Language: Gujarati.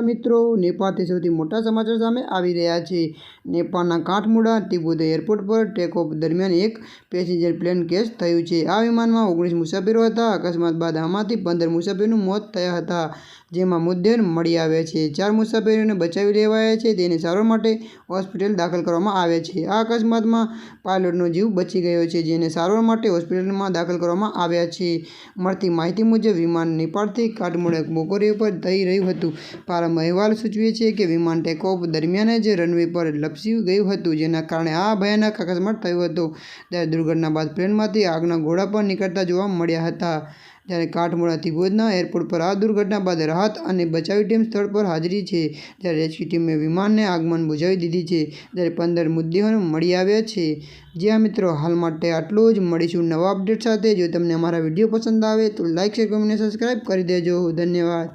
મિત્રો, નેપાળથી સૌથી મોટા સમાચાર સામે આવી રહ્યા છે. નેપાળના કાઠમુડા તિબુદે એરપોર્ટ પર ટેકઓફ દરમિયાન એક પેસેન્જર પ્લેન કેસ થયું છે. આ વિમાનમાં ઓગણીસ મુસાફરો હતા. અકસ્માત બાદ આમાંથી પંદર મુસાફરોનું મોત થયા હતા, જેમાં મૃતદેહ મળી આવ્યા છે. ચાર મુસાફરોને બચાવી લેવાયા છે. તેને સારવાર માટે હોસ્પિટલ દાખલ કરવામાં આવ્યા છે. આ અકસ્માતમાં પાયલોટનો જીવ બચી ગયો છે, જેને સારવાર માટે હોસ્પિટલમાં દાખલ કરવામાં આવ્યા છે. મળતી માહિતી મુજબ, વિમાન નેપાળથી કાઠમુડા બપોરે પર થઈ રહ્યું હતું. પ્રારંભ અહેવાલ સૂચવે છે કે વિમાન ટેકઓફ દરમિયાન જ રનવે પર લપસી ગયું હતું, જેના કારણે આ ભયાનક અકસ્માત થયો હતો. ત્યારે દુર્ઘટના બાદ પ્લેનમાંથી આગના ઘોડા પણ નીકળતા જોવા મળ્યા હતા. જ્યારે કાઠમોડાથી ભુજના એરપોર્ટ પર આ દુર્ઘટના બાદ રાહત અને બચાવી ટીમ સ્થળ પર હાજરી છે. ત્યારે રેસ્ક્યુ ટીમે વિમાનને આગમન બુજાવી દીધી છે. જ્યારે પંદર મૃતદેહો મળી આવ્યા છે. જ્યાં મિત્રો હાલ માટે આટલું જ. મળીશું નવા અપડેટ સાથે. જો તમને અમારા વીડિયો પસંદ આવે તો લાઇક શેર કોમેન્ટ સબસ્ક્રાઈબ કરી દેજો. ધન્યવાદ.